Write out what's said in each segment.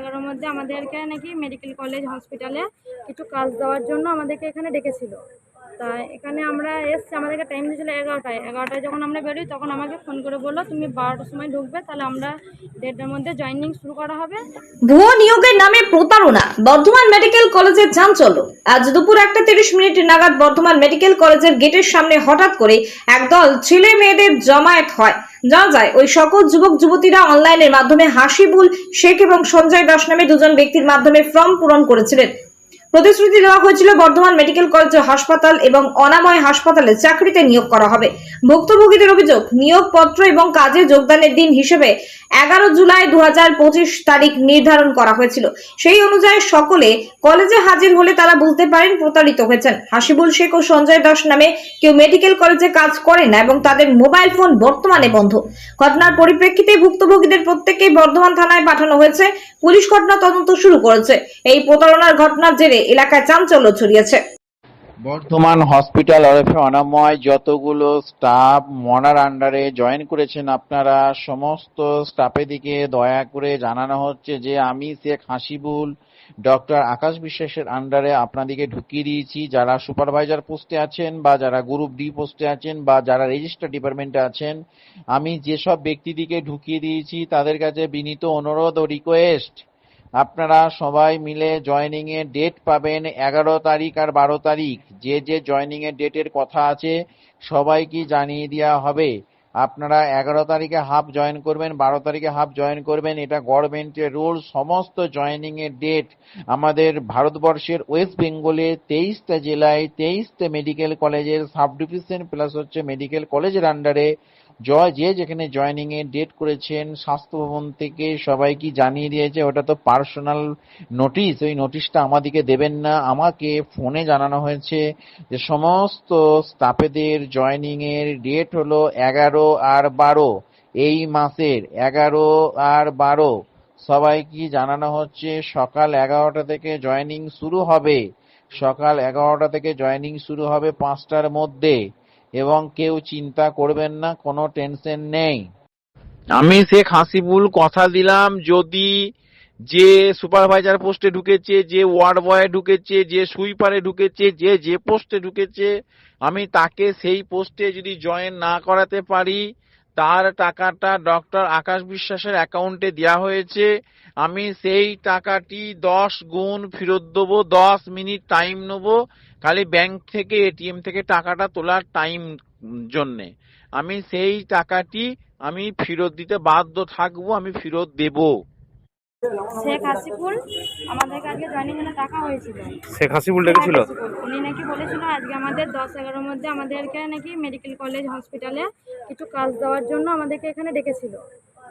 এগারোর মধ্যে আমাদেরকে নাকি মেডিকেল কলেজ হসপিটালে কিছু কাজ দেওয়ার জন্য আমাদেরকে এখানে ডেকেছিল। তা এখানে আমরা এসছি, আমাদেরকে টাইম দিয়েছিল এগারোটায়। এগারোটায় যখন আমরা বেরোই, তখন আমাকে ফোন করে বলল, তুমি বারোটার সময় ঢুকবে, তাহলে আমরা দেড়টার মধ্যে জয়েনিং শুরু করা হবে। ভুয়ো নিয়োগের নামে প্রতারণা, বর্ধমান মেডিকেল কলেজের চাঞ্চল্য। আজ দুপুর একটা তিরিশ মিনিট নাগাদ বর্ধমান মেডিকেল কলেজের গেটের সামনে হঠাৎ করে একদল ছেলে মেয়েদের জমায়েত হয়। জানা যায়, ওই সকল যুবক, যুবতীরা অনলাইনের মাধ্যমে হাসিবুল শেখ এবং সঞ্জয় দাস নামে দুজন ব্যক্তির মাধ্যমে ফর্ম পূরণ করেছিলেন। প্রতিশ্রুতি দেওয়া হয়েছিল বর্ধমান মেডিকেল কলেজ হাসপাতাল এবং অনাময় হাসপাতালে চাকরিতে নিয়োগ করা হবে। ভুক্তভোগীদের অভিযোগ, নিয়োগপত্র এবং কাজে যোগদানের দিন হিসেবে এগারো জুলাই দুহাজার পঁচিশ তারিখ নির্ধারণ করা হয়েছিল। সেই অনুযায়ী সকলে কলেজে হাজির হলে তারা বুঝতে পারেন প্রতারিত হয়েছেন। হাসিবুল শেখ ও সঞ্জয় দাস নামে কেউ মেডিকেল কলেজে কাজ করে না এবং তাদের মোবাইল ফোন বর্তমানে বন্ধ। ঘটনার পরিপ্রেক্ষিতে ভুক্তভোগীদের প্রত্যেককেই বর্ধমান থানায় পাঠানো হয়েছে। পুলিশ ঘটনা তদন্ত শুরু করেছে। এই প্রতারণার ঘটনার জেরে এলাকায় চাঞ্চল্য ছড়িয়েছে। বর্ধমান হসপিটাল ওরফে অনাময় যতগুলো স্টাফ মনার আন্ডারে জয়েন করেছেন আপনারা, সমস্ত স্টাফের দিকে দয়া করে জানানো হচ্ছে যে আমি শেখ হাসিবুল, ডক্টর আকাশ বিশ্বাসের আন্ডারে আপনাদেরকে ঢুকিয়ে দিয়েছি। যারা সুপারভাইজার পোস্টে আছেন বা যারা গ্রুপ ডি পোস্টে আছেন বা যারা রেজিস্টার ডিপার্টমেন্টে আছেন, আমি যেসব ব্যক্তিদিকে ঢুকিয়ে দিয়েছি তাদের কাছে বিনীত অনুরোধ ও রিকোয়েস্ট আপনারা সবাই মিলে জয়নিং এর ডেট পাবেন এগারো তারিখ আর বারো তারিখ। যে যে জয়নিং এর ডেটের কথা আছে, সবাইকে জানিয়ে দেওয়া হবে। আপনারা এগারো তারিখে হাফ জয়েন করবেন, বারো তারিখে হাফ জয়েন করবেন। এটা গভর্নমেন্টের রুল সমস্ত জয়নিং এর ডেট আমাদের ভারতবর্ষের ওয়েস্ট বেঙ্গলে তেইশটা জেলায় তেইশটা মেডিকেল কলেজের সাব ডিভিশন প্লাস হচ্ছে মেডিকেল কলেজের আন্ডারে জয় যে যেখানে জয়নিং এর ডেট করেছেন স্বাস্থ্য ভবন থেকে সবাই কি জানিয়ে দিয়েছে? ওটা তো পার্সোনাল নোটিশ ওই নোটিশটা আমাদেরকে দেবেন না। আমাকে ফোনে জানানো হয়েছে যে সমস্ত স্টাফেদের জয়নিং এর ডেট হলো এগারো আর বারো। এই মাসের এগারো আর বারো। সবাইকে জানানো হচ্ছে? সকাল এগারোটা থেকে জয়নিং শুরু হবে। সকাল এগারোটা থেকে জয়নিং শুরু হবে পাঁচটার মধ্যে। এবং কেউ চিন্তা করবেন না, কোনো টেনশন নেই। আমি শেখ হাসিবুল কথা দিলাম, যদি যে সুপারভাইজার পোস্টে ঢুকেছে, যে ওয়ার্ড বয়ে ঢুকেছে, যে সুইপারে ঢুকেছে, যে যে পোস্টে ঢুকেছে, আমি তাকে সেই পোস্টে যদি জয়েন না করাতে পারি, তার টাকাটা ডক্টর আকাশ বিশ্বাসের অ্যাকাউন্টে দেওয়া হয়েছে। আমি সেই টাকাটি দশ গুণ ফেরত দেবো, দশ মিনিট টাইম নেব খালি ব্যাংক থেকে এটিএম থেকে টাকাটা তোলার টাইম জন্যে। আমি সেই টাকাটি আমি ফেরত দিতে বাধ্য থাকব আমি ফেরত দেবো। শেখ হাসিবুল আমাদেরকে আজকে জয়েনিং এর টাকা হয়েছিল। শেখ হাসিবুল ডেকেছিল? উনি নাকি বলেছিল আজকে আমাদের দশ এগারোর মধ্যে আমাদেরকে নাকি মেডিকেল কলেজ হসপিটালে কিছু কাজ দেওয়ার জন্য আমাদেরকে এখানে ডেকেছিল।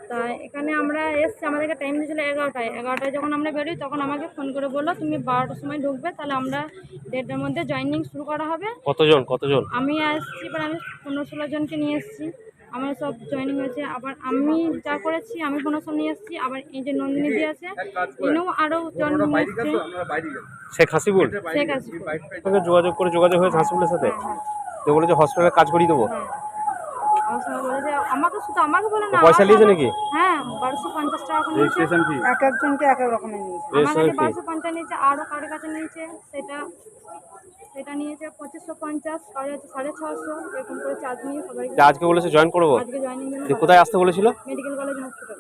তা এখানে আমরা এসছি আমাদেরকে টাইম দিয়েছিল এগারোটায়। এগারোটায় যখন আমরা বেরোই তখন আমাকে ফোন করে বলল তুমি বারোটার সময় ঢুকবে তাহলে আমরা দেড়টার মধ্যে জয়েনিং শুরু করা হবে। কতজন কতজন? আমি আসছি এবার আমি পনেরো ষোলো জনকে নিয়ে এসেছি। আমার সব জয়েনিং হয়েছে। আবার আমি যা করেছি আমি পনেরো ষোলো নিয়ে এসেছি। আবার এই যে নন্দিনী দিয়ে আছে ইনিও আরও জন নিয়ে এসছে। শেখ হাসিবুল? শেখ হাসিবুল। যোগাযোগ করে যোগাযোগ হয়েছে হাসিবুলের সাথে? তো বলে যে হসপিটালে কাজ করিয়ে দেবো। হ্যাঁ। আমার সঙ্গে বলেছে আমাকে শুধু আমাকে বলে না পয়সা নিয়েছে নাকি? হ্যাঁ বারোশো পঞ্চাশ টাকা করে এক একজনকে এক এক রকমের নিয়েছে। আমার কাছে বারোশো পঞ্চাশ নিয়েছে আরও কারোর কাছে নিয়েছে সেটা সেটা নিয়েছে পঁচিশশো পঞ্চাশ কারও আছে সাড়ে ছশো এরকম করে চার্জ নিয়ে সবাই আজকে বলেছে জয়েন করব। আজকে জয়েনিং কোথায় আসতে বলেছিল? Medical college hospital